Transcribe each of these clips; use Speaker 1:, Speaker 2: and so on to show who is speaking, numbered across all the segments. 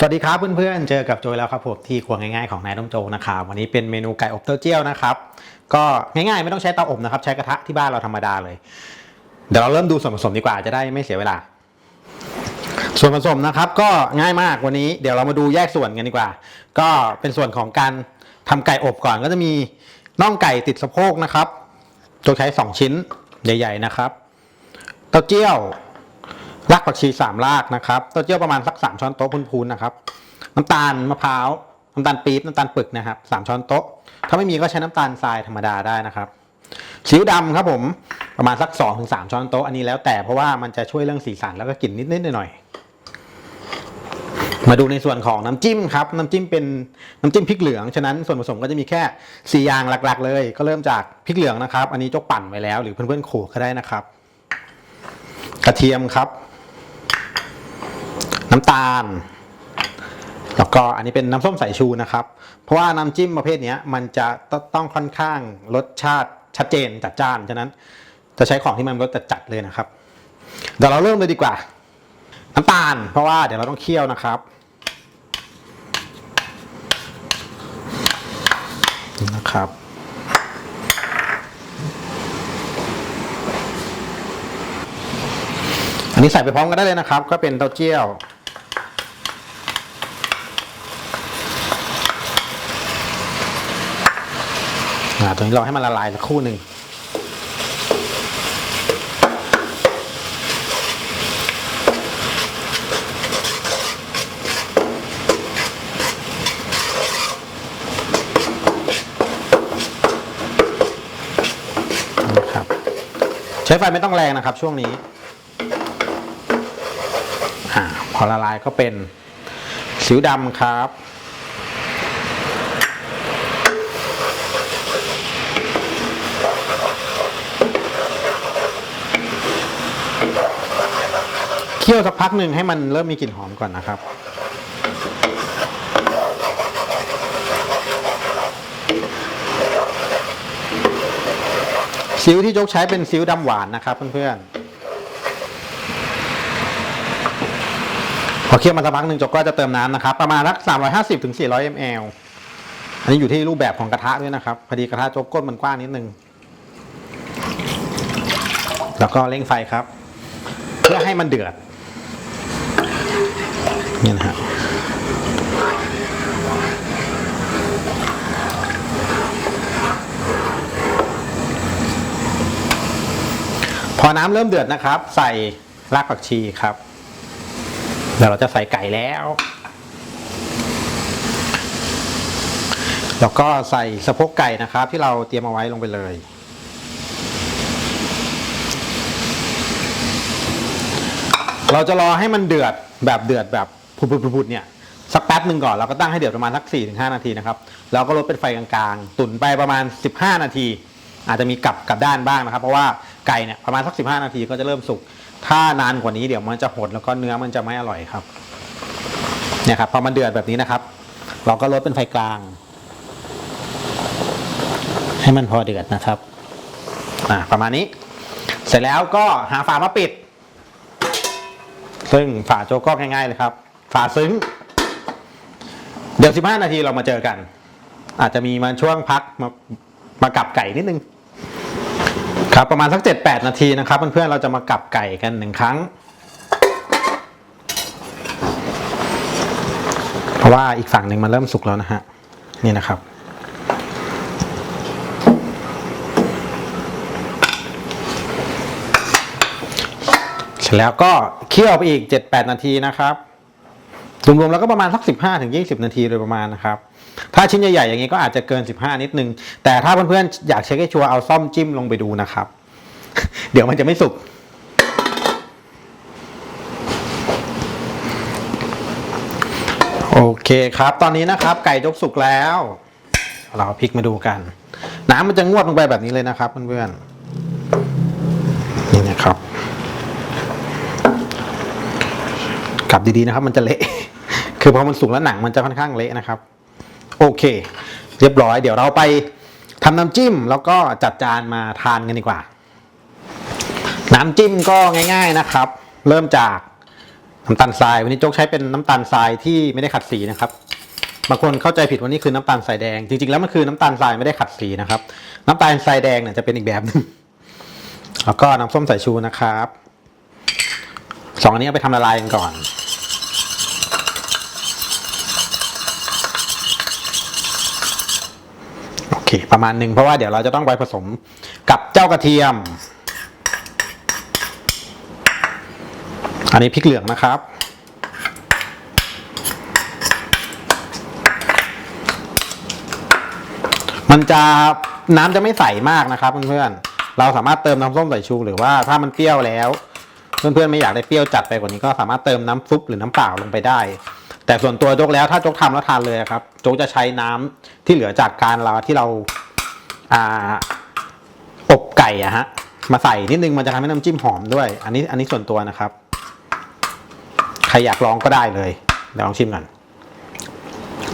Speaker 1: สวัสดีครับเพื่อนๆ เจอกับโจยแล้วครับผมที่ครัวง่ายๆของนายต้มโจนะครับวันนี้เป็นเมนูไก่อบเต้าเจี้ยวนะครับ ก็ง่ายๆไม่ต้องใช้เตาอบนะครับ ใช้กระทะที่บ้านเราธรรมดาเลย เดี๋ยวเราเริ่มดูส่วนผสมดีกว่าจะได้ไม่เสียเวลา ส่วนผสมนะครับก็ง่ายมากวันนี้เดี๋ยวเรามาดูแยกส่วนกันดีกว่า ก็เป็นส่วนของการทำไก่อบก่อนก็จะมีน่องไก่ติดสะโพกนะครับโจใช้สองชิ้นใหญ่ ๆนะครับ เต้าเจี้ยว รากผักชีสามรากนะครับเต้าเจี้ยวประมาณสักสามช้อนโต๊ะพูนๆนะครับ น้ำตาลมะพร้าวน้ำตาลปี๊บน้ำตาลปึกนะครับสามช้อนโต๊ะ ถ้าไม่มีก็ใช้น้ำตาลทรายธรรมดาได้นะครับซีอิ๊วดำครับผมประมาณสักสองถึงสามช้อนโต๊ะอันนี้แล้วแต่เพราะว่ามันจะช่วยเรื่องสีสันแล้วก็กลิ่นนิดๆหน่อยๆมาดูในส่วนของน้ำจิ้มครับน้ำจิ้มเป็นน้ำจิ้มพริกเหลืองฉะนั้นส่วนผสมก็จะมีแค่สี่อย่างหลักๆ เลย ก็เริ่มจากพริกเหลืองนะครับ อันนี้จกปั่นไว้แล้ว หรือเพื่อนๆโขลกก็ได้นะครับ กระเทียมครับ น้ำตาล แล้วก็อันนี้เป็นน้ำส้มสายชูนะครับ เพราะว่าน้ำจิ้มประเภทนี้มันจะต้องค่อนข้างรสชาติชัดเจนจัดจ้านฉะนั้นจะใช้ของที่มันรสจัดๆเลยนะครับ เดี๋ยวเราเริ่มเลยดีกว่า น้ำตาล เพราะว่าเดี๋ยวเราต้องเคี่ยวนะครับนี่นะครับอันนี้ใส่ไปพร้อมกันได้เลยนะครับ ก็เป็นเต้าเจี้ยว อ่าตัวนี้เราให้มันละลายสักครู่หนึ่งนะครับใช้ไฟไม่ต้องแรงนะครับช่วงนี้อพอละลายก็เป็นสิวดำครับ คี่ยวสักพักหนึ่งให้มันเริ่มมีกลิ่นหอมก่อนนะครับ ซิวที่ยกใช้เป็นซิวดำหวานนะครับเพื่อนๆ พอเคี่ยวมาสักพักหนึ่งจกก็จะเติมน้ำนะครับ ประมาณสัก350ถึง400 ml อันนี้อยู่ที่รูปแบบของกระทะด้วยนะครับ พอดีกระทะจกก้นมันกว้างนิดนึง แล้วก็เร่งไฟครับ เพื่อให้มันเดือด นี่นะฮะพอน้ำเริ่มเดือดนะครับ ใส่รากผักชีครับเดี๋ยวเราจะใส่ไก่แล้ว แล้วก็ใส่สะโพกไก่นะครับ ที่เราเตรียมเอาไว้ลงไปเลย เราจะรอให้มันเดือดแบบเดือดแบบ พุดๆๆๆเนี่ยสักแป๊บหนึ่งก่อนเราก็ตั้งให้เดือดประมาณสัก4-5ถึงหนาทีนะครับเราก็ลดเป็นไฟกลางๆ ตุ๋นไปประมาณ 15 นาที อาจจะมีกลับกลับด้านบ้างนะครับ เพราะว่าไก่เนี่ยประมาณสัก 15 นาทีก็จะเริ่มสุกถ้านานกว่านี้เดี๋ยวมันจะหดแล้วก็เนื้อมันจะไม่อร่อยครับเนี่ยครับพอมันเดือดแบบนี้นะครับ เราก็ลดเป็นไฟกลาง ให้มันพอเดือดนะครับอ่าประมาณนี้ เสร็จแล้วก็หาฝามาปิด ซึ่งฝาโจก็ง่ายๆเลยครับ ฝาซึ้ง เดี๋ยว 15 นาทีเรามาเจอกัน อาจจะมีมาช่วงพักมามากับไก่นิดนึง ครับประมาณสัก 7-8 นาทีนะครับ เพื่อนๆเราจะมากับไก่กันหนึ่งครั้ง เพราะว่าอีกฝั่งหนึ่งมันเริ่มสุกแล้วนะฮะ นี่นะครับเสร็จแล้วก็เคี่ยวไปอีก 7-8 นาทีนะครับ รวมๆแล้วก็ประมาณสัก 15ถึง20 นาทีโดยประมาณนะครับ ถ้าชิ้นใหญ่ๆอย่างนี้ก็อาจจะเกิน 15 นิดนึง แต่ถ้าเพื่อนๆอยากเช็คให้ชัวร์เอาซ่อมจิ้มลงไปดูนะครับ เดี๋ยวมันจะไม่สุกโอเคครับ ตอนนี้นะครับ ไก่ยกสุกแล้ว เราพริกมาดูกัน น้ำมันจะงวดลงไปแบบนี้เลยนะครับเพื่อนๆนี่นะครับกลับดีๆนะครับ มันจะเละ คือพอมันสุกแล้วหนังมันจะค่อนข้างเละนะครับ โอเค เรียบร้อย เดี๋ยวเราไปทำน้ำจิ้มแล้วก็จัดจานมาทานกันดีกว่า น้ำจิ้มก็ง่าย ๆนะครับ เริ่มจากน้ำตาลทราย วันนี้โจ๊กใช้เป็นน้ำตาลทรายที่ไม่ได้ขัดสีนะครับบางคนเข้าใจผิดว่านี่คือน้ำตาลทรายแดง จริงๆแล้วมันคือน้ำตาลทรายไม่ได้ขัดสีนะครับ น้ำตาลทรายแดงเนี่ยจะเป็นอีกแบบหนึงแล้วก็น้ำส้มสายชูนะครับสองอันนี้เอาไปทำละลายกันก่อน โอ เค ประมาณหนึ่งเพราะว่าเดี๋ยวเราจะต้องไปผสมกับเจ้ากระเทียม อันนี้พริกเหลืองนะครับ มันจะน้ำจะไม่ใสมากนะครับเพื่อนๆ เราสามารถเติมน้ำส้มสายชูหรือว่าถ้ามันเปรี้ยวแล้ว เพื่อนๆไม่อยากได้เปรี้ยวจัดไปกว่านี้ก็สามารถเติมน้ำซุปหรือน้ำเปล่าลงไปได้ แต่ส่วนตัวโจ๊กแล้วถ้าโจ๊กทำแล้วทานเลยครับโจ๊กจะใช้น้ำที่เหลือจากการเราที่เราอ่าอบไก่อะฮะมาใส่นิดนึงมันจะทำให้น้ำจิ้มหอมด้วย อันนี้อันนี้ส่วนตัวนะครับ ใครอยากลองก็ได้เลยเดี๋ยวลองชิมกัน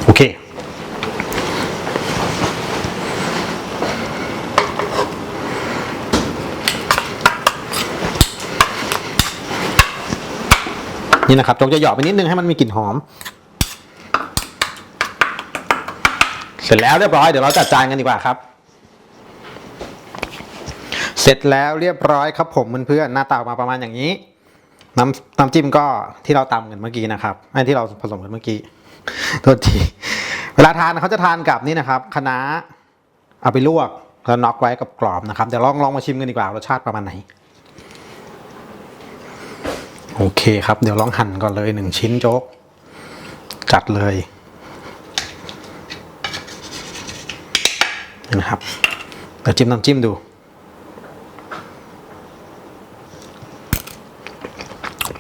Speaker 1: โอเค นี่นะครับจ๊กจะหยาะไปนิดนึงให้มันมีกลิ่นหอม เสร็จแล้วเรียบร้อยเดี๋ยวเราจัดจานกันดีกว่าครับ เสร็จแล้วเรียบร้อยครับผมเพื่อนๆหน้าตาออกมาประมาณอย่างนี้ น้ำน้ำจิ้มก็ที่เราตำกันเมื่อกี้นะครับไอ้ที่เราผสมกันเมื่อกี้โทษทีเวลาทานเขาจะทานกับนี่นะครับคะน้าเอาไปลวกแล้วน็อกไว้กับกรอบนะครับเดี๋ยวลองลองมาชิมกันดีกว่ารสชาติประมาณไหน โอเคครับ เดี๋ยวลองหั่นก่อนเลยหนึ่งชิ้นโจ๊ก จัดเลยนะครับเดี๋ยวจิ้มน้ำจิ้มดู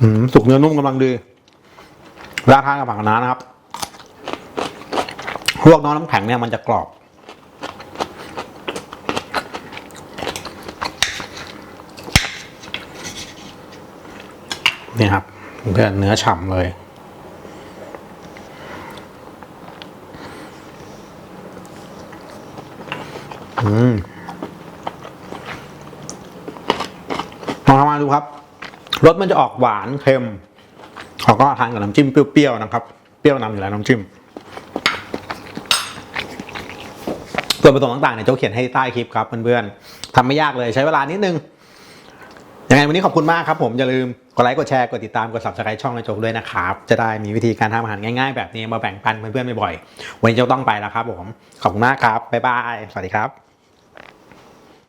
Speaker 1: อืมสุกเนื้อนุ่มกำลังดีราดทานกับผักคะน้านะครับ พวกน้องน้ำแข็งเนี่ยมันจะกรอบ นี่ครับเพื่อนเนื้อฉ่ำเลย อืมลองทำมาดูครับ รสมันจะออกหวานเค็มเขาก็ทานกับน้ำจิ้มเปรี้ยวๆนะครับ เปรี้ยวนำอยู่แล้วน้ำจิ้ม ส่วนผสมต่างๆเนี่ยโจ๊กเขียนให้ใต้คลิปครับเพื่อนๆทำไม่ยากเลยใช้เวลานิดนึง ยังไงวันนี้ขอบคุณมากครับผม อย่าลืมกดไลค์กดแชร์กดติดตามกด subscribe ช่องในโจ๊กด้วยนะครับ จะได้มีวิธีการทำอาหารง่ายๆ แบบนี้มาแบ่งปันเพื่อนๆบ่อยๆวันนี้จะต้องไปแล้วครับผม ขอบคุณมากครับบ๊ายบายสวัสดีครับ